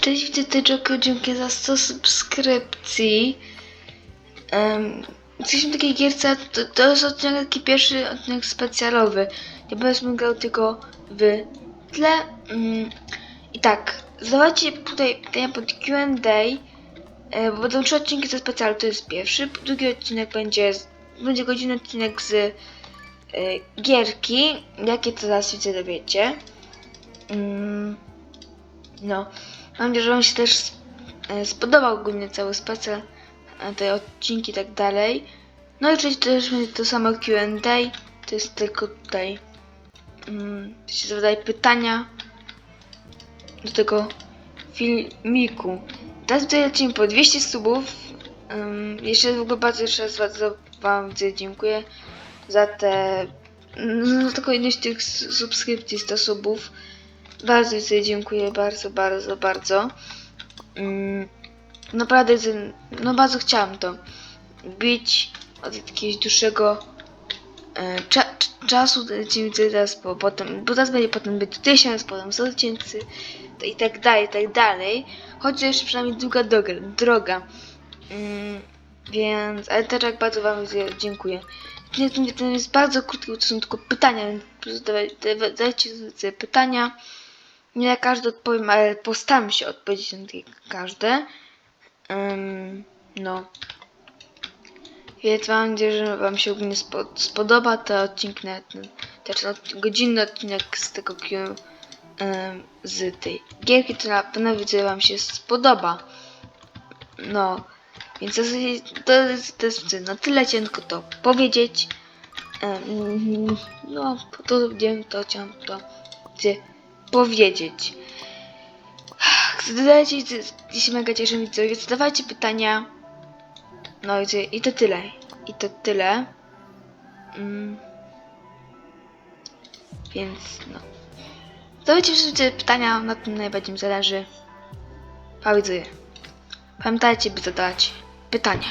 Cześć, widzę ty Joker, dziękuję za 100 subskrypcji. Um, jesteśmy w takiej gierce, to, to jest odcinek taki pierwszy odcinek specjalowy. Nie będę grał tylko w tle. Mm, I tak, zadawajcie tutaj pytania pod Q&A, e, bo będą trzy odcinki ze specjalu, to jest pierwszy. Drugi odcinek będzie, będzie godzinny odcinek z e, gierki, jakie to zaraz się dowiecie. Mm, no. Mam nadzieję, że Wam się też e, spodobał ogólnie cały specjal, e, te odcinki i tak dalej. No i oczywiście też będzie to samo Q&A, to jest tylko tutaj mm, się zadaje pytania do tego filmiku. Teraz tutaj lecimy po 200 subów. Um, jeszcze w ogóle bardzo jeszcze raz bardzo Wam dziękuję za te no, taką ilość tych subskrypcji, 100 subów. Bardzo sobie dziękuję, bardzo, bardzo, bardzo. Mm, naprawdę, no bardzo chciałam to bić od jakiegoś dłuższego e, cza, cz- czasu, teraz, bo potem, bo teraz będzie potem być 1000, potem 100 tysięcy i tak dalej, i tak dalej. Chociaż przynajmniej długa droga, droga. Mm, więc, ale też jak bardzo Wam dziękuję. Ten- ten jest bardzo krótki, to są tylko pytania, więc dajcie sobie pytania. Nie na każde odpowiem, ale postaram się odpowiedzieć na każde. Ym, no. Więc mam nadzieję, że Wam się ogólnie spo, spodoba ten odcinek, na ten, godzinny odcinek z tego Q, ym, z tej gierki, to na pewno widzę Wam się spodoba. No, więc to to to jest na tyle cienko to powiedzieć. Ym, no, to wiem, to chciałam to chcę powiedzieć. Zadajcie, się mega cieszę widzowie, zadawajcie pytania. No i, to- tyle. I to tyle. Mm. Więc no. Zadawajcie wszystkie pytania, na tym najbardziej mi zależy. Pa widzowie. Pamiętajcie, by zadać pytania.